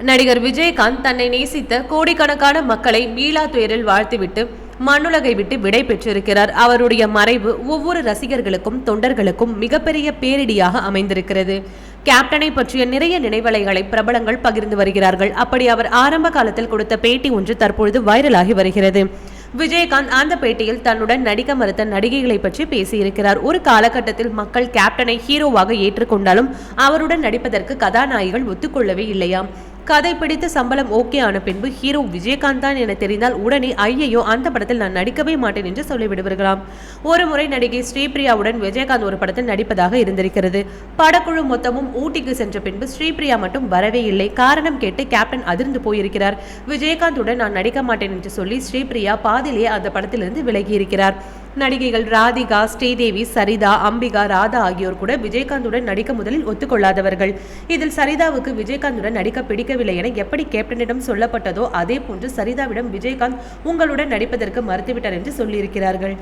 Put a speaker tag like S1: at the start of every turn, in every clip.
S1: நடிகர் விஜயகாந்த் தன்னை நேசித்த கோடிக்கணக்கான மக்களை மீளா துயரில் வாழ்த்துவிட்டு மண்ணுலகை விட்டு விடை பெற்றிருக்கிறார். அவருடைய மறைவு ஒவ்வொரு ரசிகர்களுக்கும் தொண்டர்களுக்கும் மிகப்பெரிய பேரிடியாக அமைந்திருக்கிறது. கேப்டனை பற்றிய நிறைய நினைவலைகளை பிரபலங்கள் பகிர்ந்து வருகிறார்கள். அப்படி அவர் ஆரம்ப காலத்தில் கொடுத்த பேட்டி ஒன்று தற்பொழுது வைரலாகி வருகிறது. விஜயகாந்த் அந்த பேட்டியில் தன்னுடன் நடிக்க மறுத்த நடிகைகளை பற்றி பேசியிருக்கிறார். ஒரு காலகட்டத்தில் மக்கள் கேப்டனை ஹீரோவாக ஏற்றுக்கொண்டாலும் அவருடன் நடிப்பதற்கு கதாநாயகிகள் ஒத்துக்கொள்ளவே இல்லையாம். கதை பிடித்து சம்பளம் ஓகே ஆன பின்பு ஹீரோ விஜயகாந்த் தான் என தெரிந்தால் உடனே ஐயையோ அந்த படத்தில் நான் நடிக்கவே மாட்டேன் என்று சொல்லிவிடுவார்களாம் ஒரு முறை நடிகை ஸ்ரீபிரியாவுடன் விஜயகாந்த் ஒரு படத்தில் நடிப்பதாக இருந்திருக்கிறது. படக்குழு மொத்தமும் ஊட்டிக்கு சென்ற பின்பு ஸ்ரீபிரியா மட்டும் வரவே இல்லை. காரணம் கேட்டு கேப்டன் அதிர்ந்து போயிருக்கிறார். விஜயகாந்துடன் நான் நடிக்க மாட்டேன் என்று சொல்லி ஸ்ரீபிரியா பாதிலேயே அந்த படத்திலிருந்து விலகியிருக்கிறார். நடிகைகள் ராதிகா ஸ்ரீதேவி சரிதா அம்பிகா ராதா ஆகியோர் கூட விஜயகாந்துடன் நடிக்க முதலில் ஒத்துக்கொள்ளாதவர்கள். இதில் சரிதாவுக்கு விஜயகாந்துடன் நடிக்க பிடிக்கவில்லை என எப்படி கேப்டனிடம் சொல்லப்பட்டதோ அதே போன்று சரிதாவிடம் விஜயகாந்த் உங்களுடன் நடிப்பதற்கு மறுத்துவிட்டார் என்று சொல்லியிருக்கிறார்கள்.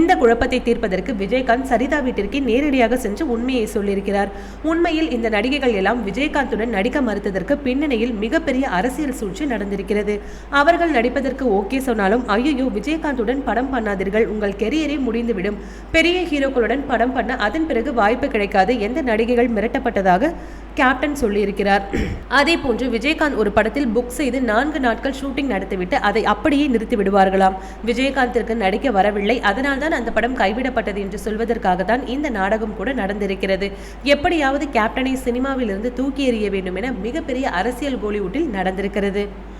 S1: இந்த குழப்பத்தை தீர்ப்பதற்கு விஜயகாந்த் சரிதா வீட்டிற்கு நேரடியாக சென்று உண்மையை சொல்லியிருக்கிறார். உண்மையில் இந்த நடிகைகள் எல்லாம் விஜயகாந்துடன் நடிக்க மறுத்ததற்கு பின்னணியில் மிகப்பெரிய அரசியல் சூழ்ச்சி நடந்திருக்கிறது. அவர்கள் நடிப்பதற்கு ஓகே சொன்னாலும் ஐயோ விஜயகாந்துடன் படம் பண்ணாதீர்கள் உங்கள் கெரியரே முடிந்துவிடும். பெரிய ஹீரோக்களுடன் படம் பண்ண அதன் பிறகு வாய்ப்பு கிடைக்காது எந்த நடிகைகள் மிரட்டப்பட்டதாக கேப்டன் சொல்லியிருக்கிறார். அதே போன்று விஜயகாந்த் ஒரு படத்தில் புக் செய்து நான்கு நாட்கள் ஷூட்டிங் நடத்திவிட்டு அதை அப்படியே நிறுத்தி விடுவார்களாம். விஜயகாந்திற்கு நடிக்க வரவில்லை. அதனால்தான் அந்த படம் கைவிடப்பட்டது என்று சொல்வதற்காக தான் இந்த நாடகம் கூட நடந்திருக்கிறது. எப்படியாவது கேப்டனை சினிமாவிலிருந்து தூக்கி எறிய வேண்டும் என மிகப்பெரிய அரசியல் கோலிவுட்டில் நடந்திருக்கிறது.